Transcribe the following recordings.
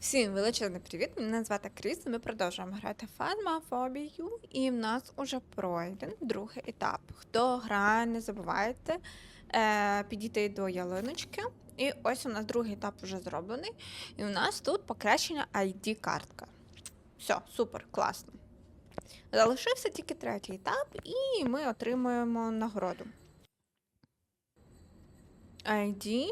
Всім величезний привіт! Мене звати Кріс. Ми продовжуємо грати фармафобію, і в нас уже пройден другий етап. Хто грає, не забувайте е, підійти до ялиночки. І ось у нас другий етап вже зроблений. І у нас тут покращена ID-картка. Все, супер, класно. Залишився тільки третій етап, і ми отримуємо нагороду. ID.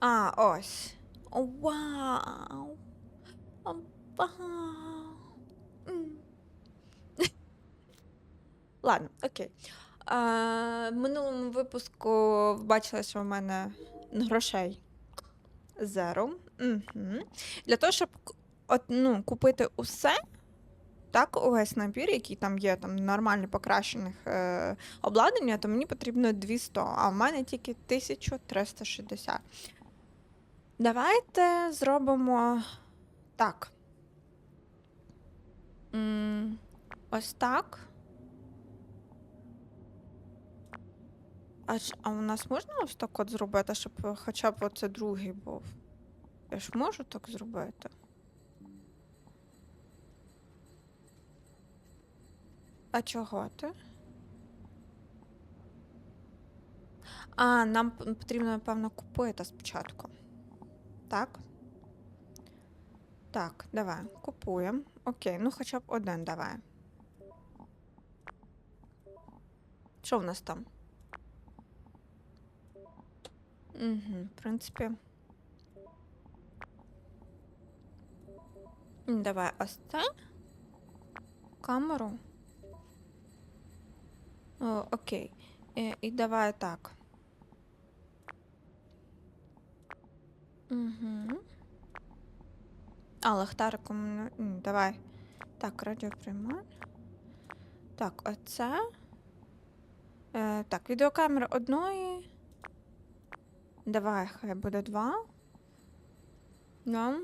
А, ось. Вау! Вау! Ладно, окей. А, в минулому випуску ви бачили, що в мене грошей зеро. Угу. Для того, щоб от, ну, купити усе, так, увесь набір, який там є, там нормально покращених е, обладнання, то мені потрібно 200, а в мене тільки 1360. Давайте зробимо так. Ось так. А, а у нас можна ось так от зробити, щоб е, хоча б оце другий був? Я ж можу так зробити? А чого ти? А, нам потрібно, напевно, купити спочатку. Так. Так, давай, купуємо. Окей, ну хоча б один давай. Що в нас там? Угу, в принципі. Давай ось це. Камеру. О, окей. Е, і давай так. Угу. А, лахтариком. не- Давай. Так, радіоприймач. Так, оце. Е, так, відеокамера одної. Давай, хай буде два. Да.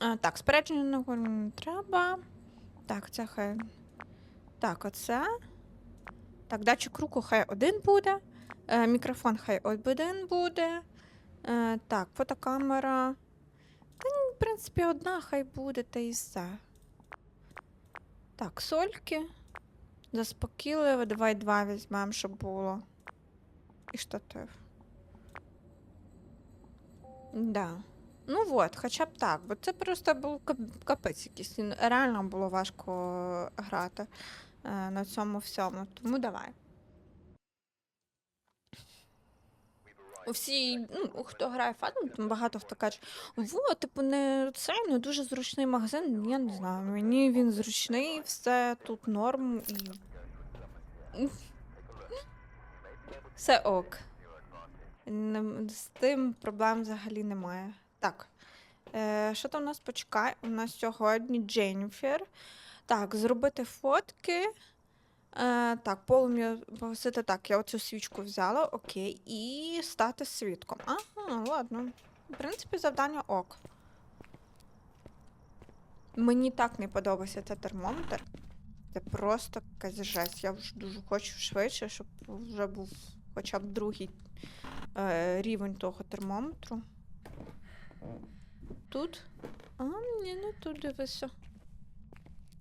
А, так, спередження не треба. Так, це хай. Так, оце. Так, датчик руху хай один буде. Е, мікрофон хай один буде. Е, так, фотокамера. Та, в принципі, одна хай буде, та і все. Так, сольки. Заспокійливо. Давай два візьмемо, щоб було. І штатив. Да. Ну от, хоча б так, бо це просто був капець якийсь. Реально було важко грати на цьому всьому. Тому давай. Всі, ну, хто грає Фатом, там багато хто каже, во, типу, не це не дуже зручний магазин. Я не знаю. Мені він зручний, все тут норм і. Все ок. З тим проблем взагалі немає. Так. Е, що там у нас почекай? У нас сьогодні Дженніфер. Так, зробити фотки. Е, так, полум'я погасити. Так, я оцю свічку взяла, окей. І стати свідком. Ага, ладно. В принципі, завдання ок. Мені так не подобається цей термометр. Це просто якась жесть. Я вже дуже хочу швидше, щоб вже був хоча б другий е, рівень того термометру. Тут? А, ні, не тут дивися.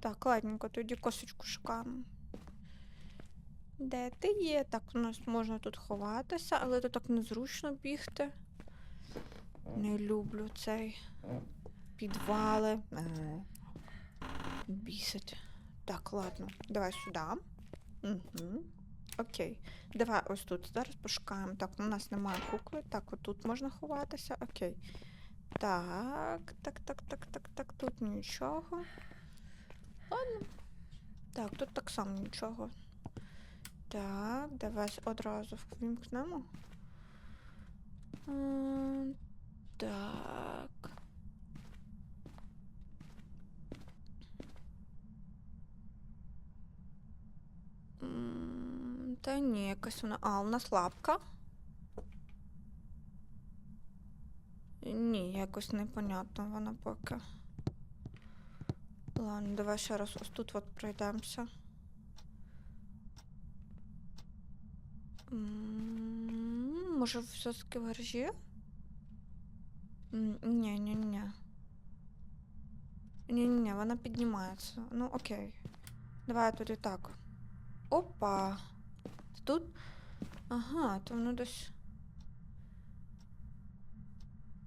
Так, ладненько, тоді косочку шукаємо. Де ти є? Так, у нас можна тут ховатися, але тут так незручно бігти. Не люблю цей підвали. Бісить. Так, ладно, давай сюди. Угу. Окей. Давай ось тут зараз пошукаємо. Так, у нас немає кукли. Так, отут можна ховатися. Окей. Так, так, так, так, так, так, тут нічого. Так, тут так само нічого. Так, давай одразу вімкнемо. М, Так. Та ні, якась вона. А, у нас лапка. Ні, якось непонятно вона поки. Ладно, давай ще раз ось тут от пройдемося. М, Може, все-таки в. Ні, ні, ні, вона піднімається. Ну, окей. Давай тоді так. Опа. Тут. Ага, то воно десь.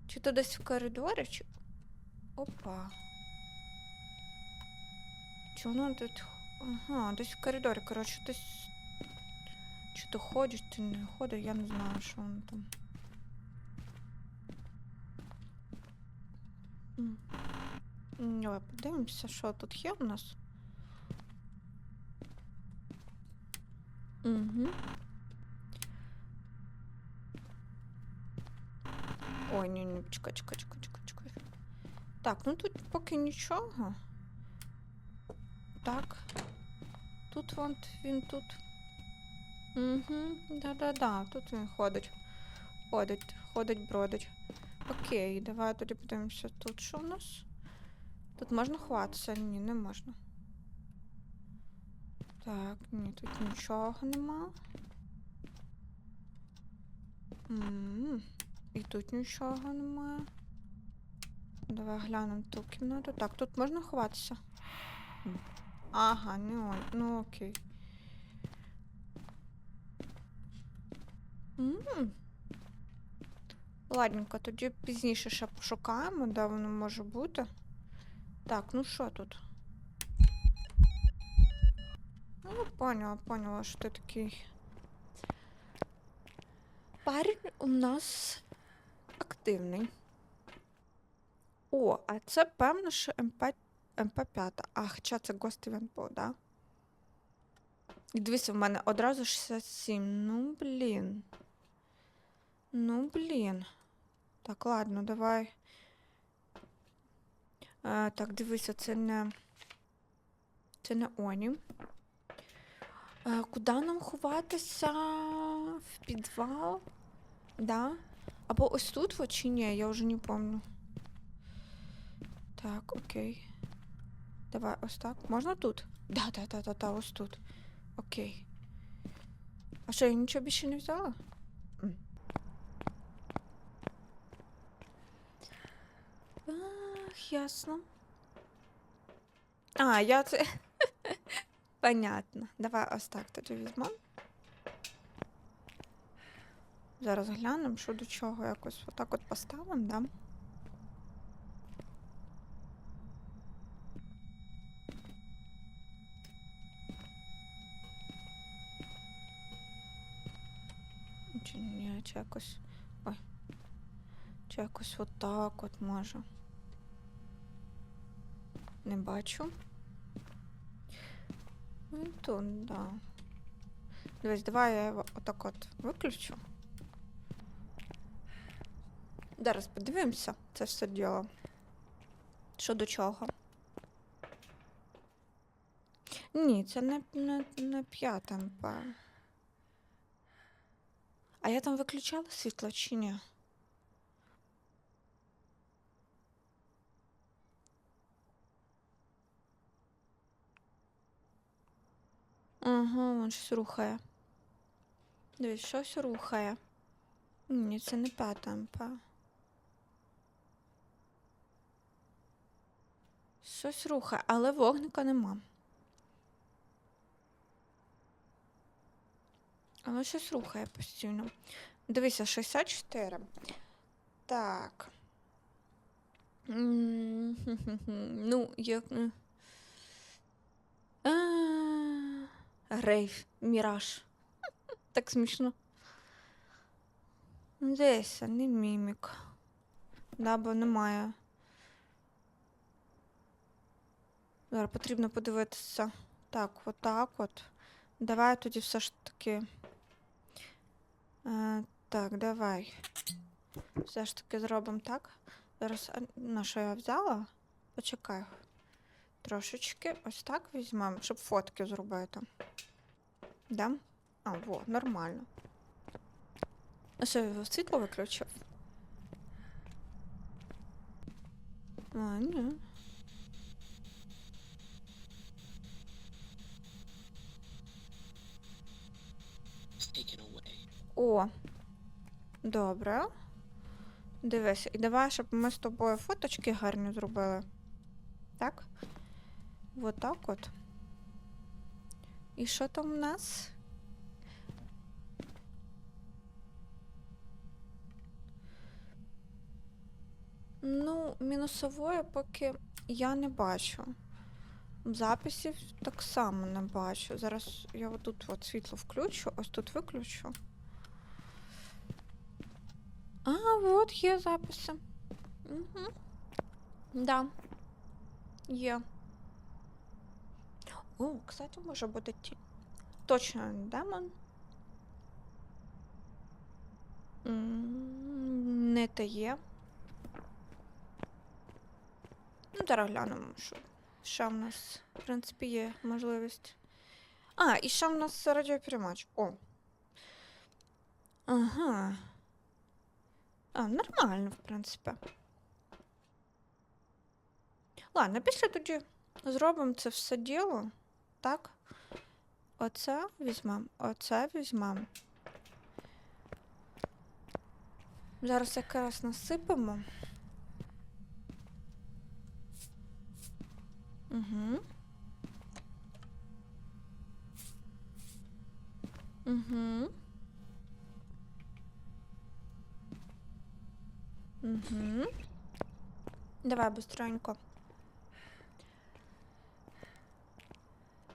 Чи то десь в коридорі, чи. Опа. Чи воно тут. Ага, десь в коридорі, коротше, десь. Чи то ходить, чи не ходить, я не знаю, що воно там. Давай подивимося, що тут є у нас. Угу. Ой, ні, ні, чекай, чекай, чекай, чекай, чекай. Так, ну тут поки нічого. Так. Тут вон він тут. Угу, да-да-да, тут він ходить. Ходить, ходить, бродить. Окей, давай тоді подивимося тут, що у нас. Тут можна ховатися? Ні, не можна. Так, ні, тут нічого нема. М, І тут нічого немає. Давай глянемо ту кімнату. Так, тут можна ховатися. М. Ага, не он. Ну окей. М. Ладненько, тоді пізніше ще пошукаємо, де воно може бути. Так, ну що тут? Ну, поняла, поняла, що ти такий. Парень у нас активний. О, а це певно, що МП, МП5. А, хоча це Ghost Event був, да? І дивися, в мене одразу 67. Ну, блін. Ну, блін. Так, ладно, давай. Е, так, дивися, це не. Це не Оні. Е, куди нам ховатися? В підвал? Да? Або ось тут чи ні, я вже не помню. Так, окей. Давай, ось так. Можна тут? Да, да, да, да, да, ось тут. Окей. А що, я нічого більше не взяла? Ах, ясно. А, я це. Понятно. Давай ось так тоді візьмемо. Зараз глянемо, що до чого якось отак от поставимо, да? Чи ні, чи якось. Ой. Чи якось отак от може. Не бачу. Ну, тут, да. Дивись, давай я його отак от виключу. Зараз подивимося це все діло. Що до чого? Ні, це не, не, не п'ята МП. А я там виключала світло чи ні? Ага, він щось рухає. Дивись, щось рухає. Ні, це не п'ята МП. Щось рухає, але вогника нема. Але щось рухає постійно. Дивися, 64. Так. Ну, як. е. Рейв, Міраж. Так смішно. Десь, не мімік. Да, бо немає. Потрібно подивитися. Так, отак от. Давай тоді все ж таки. Е, так, давай. Все ж таки зробимо так. Зараз, на що я взяла? Почекай. Трошечки ось так візьмемо, щоб фотки зробити. Да? А, во, нормально. А що, я світло виключив? А, ні. О. Добре. Дивись, і давай, щоб ми з тобою фоточки гарні зробили. Так? Вот так от. І що там у нас? Ну, мінусової поки я не бачу. Записів так само не бачу. Зараз я отут от світло включу, ось тут виключу. А, от є записи. Угу. Да. Є. О, кстати, може бути ті. Точно демон. Не те є. Ну, зараз глянемо, що. Ще в нас, в принципі, є можливість. А, і ще в нас радіоперемач. О. Ага. А, нормально, в принципі. Ладно, після тоді зробимо це все діло. Так. Оце візьмемо, оце візьмемо. Зараз якраз насипемо. Угу. Угу. Угу. Давай быстренько.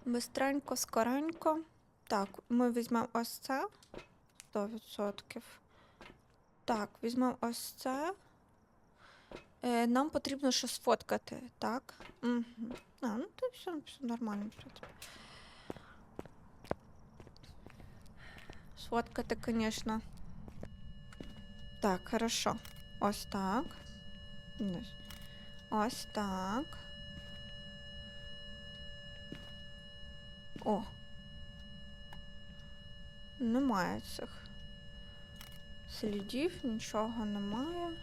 Бистренько, скоренько. Так, ми візьмемо ось це. 100%. Так, візьмемо ось це. Е, нам потрібно ще сфоткати, так? Угу. А, ну то все, все нормально, в принципі. Сфоткати, звісно. Так, хорошо. Ось так. Ось. Так. О. Немає цих слідів, нічого немає.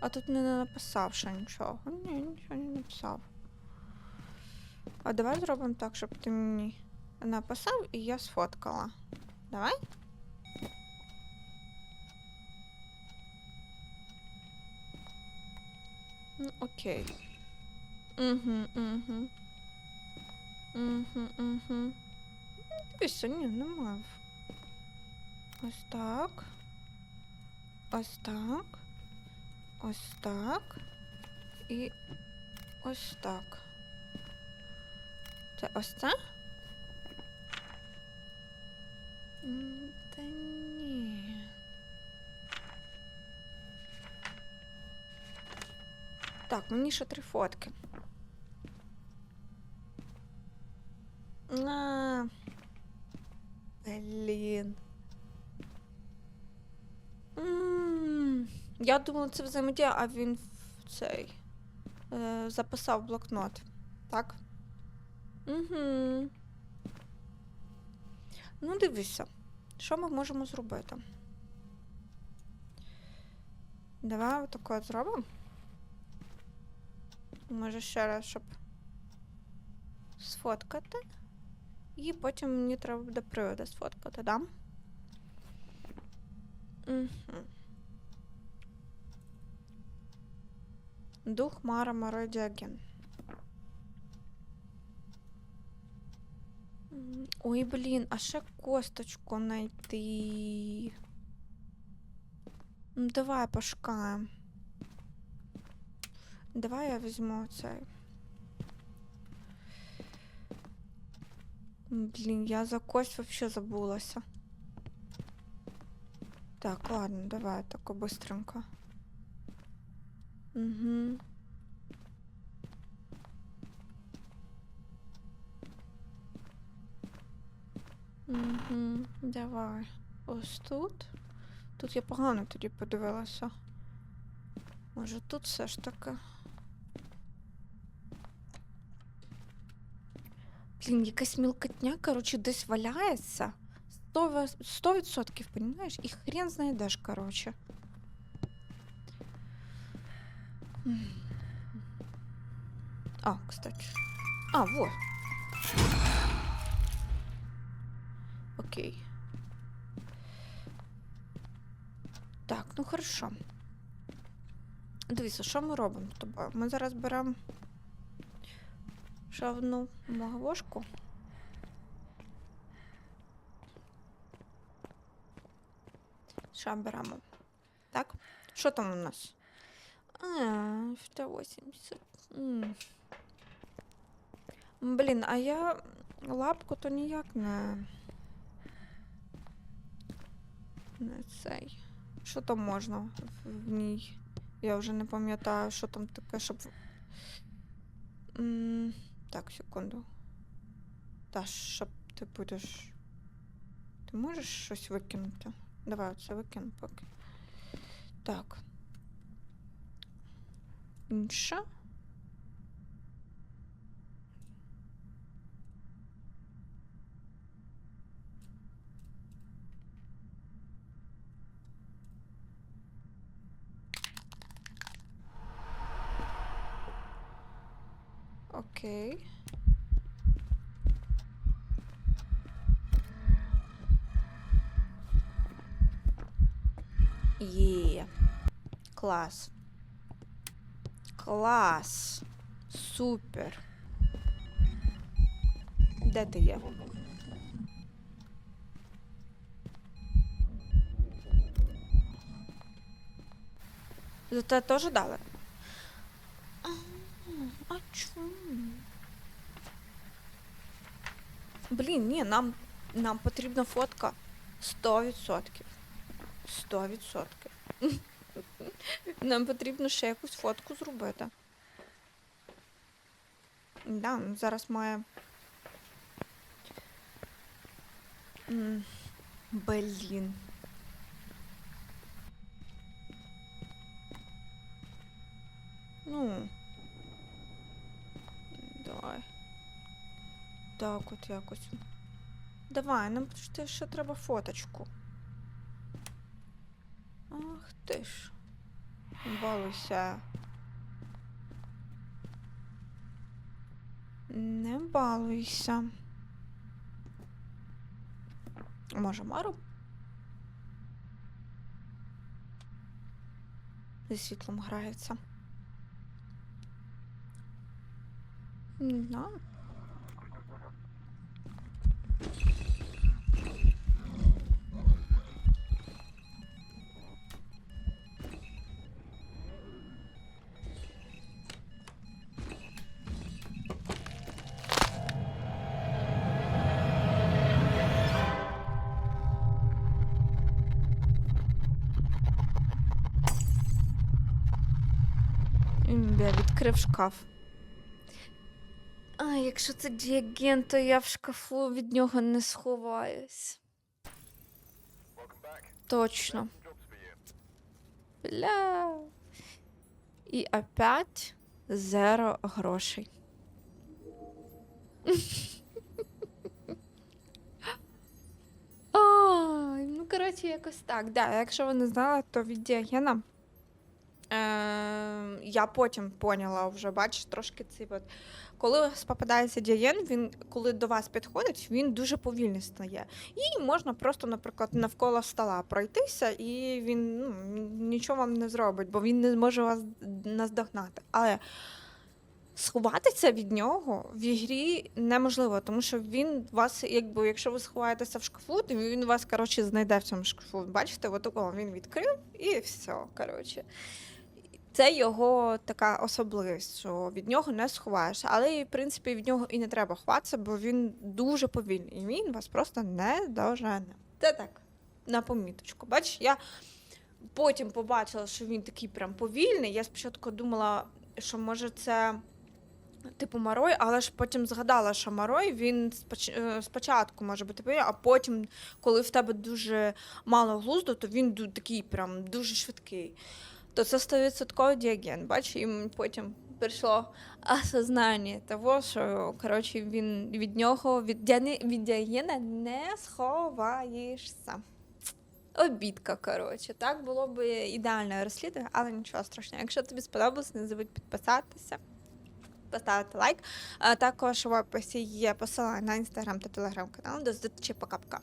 А тут не написав ще нічого. Ні, нічого не написав. А давай зробимо так, щоб ти мені написав і я сфоткала. Давай? Ну, окей. Угу, угу. Угу, угу. Дивіться, ні, немає. Ось так. Ось так. Ось так. І ось так. Це ось це? М, Та ні. Так, мені ще три фотки. Блін. М, Я думала, це взаємодія, а він цей е, записав блокнот. Так? Угу. Ну, дивися, що ми можемо зробити? Давай отако от зробимо. Може ще раз, щоб сфоткати. І потім мені треба буде приводи сфоткати, да? Угу. Дух Мара Мородягін. М, Ой, блін, а ще косточку знайти. Ну, давай пошукаємо. Давай я візьму цей. Блін, я за кость вообще забулася. Так, ладно, давай тако быстренько. Угу. Угу. Давай. Ось тут. Тут я погано тоді подивилася. Може тут все ж таки. Блін, якась мілкотня, коротше, десь валяється. Сто ве- Сто відсотків, понімаєш? І хрен знайдеш, коротше. М. А, кстати. А, вот. Окей. Так, ну хорошо. Дивіться, що ми робимо з тобою? Ми зараз беремо ще одну маговошку. Ще беремо. Так? Що там у нас? А, 180. М. Блін, а я лапку то ніяк не. Не цей. Що там можна в, в ній? Я вже не пам'ятаю, що там таке, щоб. М, Так, секунду. Та, ти будеш. Ти можеш щось викинути? Давай оце викину поки. Так. Інше. Окей. Є. Клас. Клас. Супер. Де ти є? За те теж дали? Чому? Блін, ні, нам, нам потрібна фотка. Сто відсотків. Сто відсотків. Нам потрібно ще якусь фотку зробити. Да, зараз має. Блін. Ну. Давай. Так, от якось. Давай, нам ще, треба фоточку. Ах ти ж. Балуйся. Не балуйся. Може, Мару? Зі світлом грається. Не знаю. Відкрив шкаф. А якщо це діагент, то я в шкафу від нього не сховаюсь. Точно. Бля. І опять зеро грошей. Ой, ну коротше, якось так. Да, якщо ви не знали, то від діагена. Е, я потім поняла вже, бачиш, трошки ці от. Коли у вас попадається дієн, він коли до вас підходить, він дуже повільний стає. І можна просто, наприклад, навколо стола пройтися, і він ну, нічого вам не зробить, бо він не зможе вас наздогнати. Але сховатися від нього в ігрі неможливо, тому що він вас, якби, якщо ви сховаєтеся в шкафу, то він вас коротше знайде в цьому шкафу. Бачите, от такого він відкрив і все. коротше. Це його така особливість, що від нього не сховаєшся. Але, в принципі, від нього і не треба ховатися, бо він дуже повільний, і він вас просто не дожене. Це так, на поміточку. Бачиш, я потім побачила, що він такий прям повільний. Я спочатку думала, що може це. Типу Марой, але ж потім згадала, що Марой він е, спочатку може бути повільний, а потім, коли в тебе дуже мало глузду, то він такий прям дуже швидкий то це 100% діаген. Бач, і потім прийшло осознання того, що коротше, він від нього, від, діани, від діагена не сховаєшся. Обідка, коротше. Так було б ідеальне розслідування, але нічого страшного. Якщо тобі сподобалось, не забудь підписатися, поставити лайк. А також в описі є посилання на інстаграм та телеграм-канал. До зустрічі, пока-пока.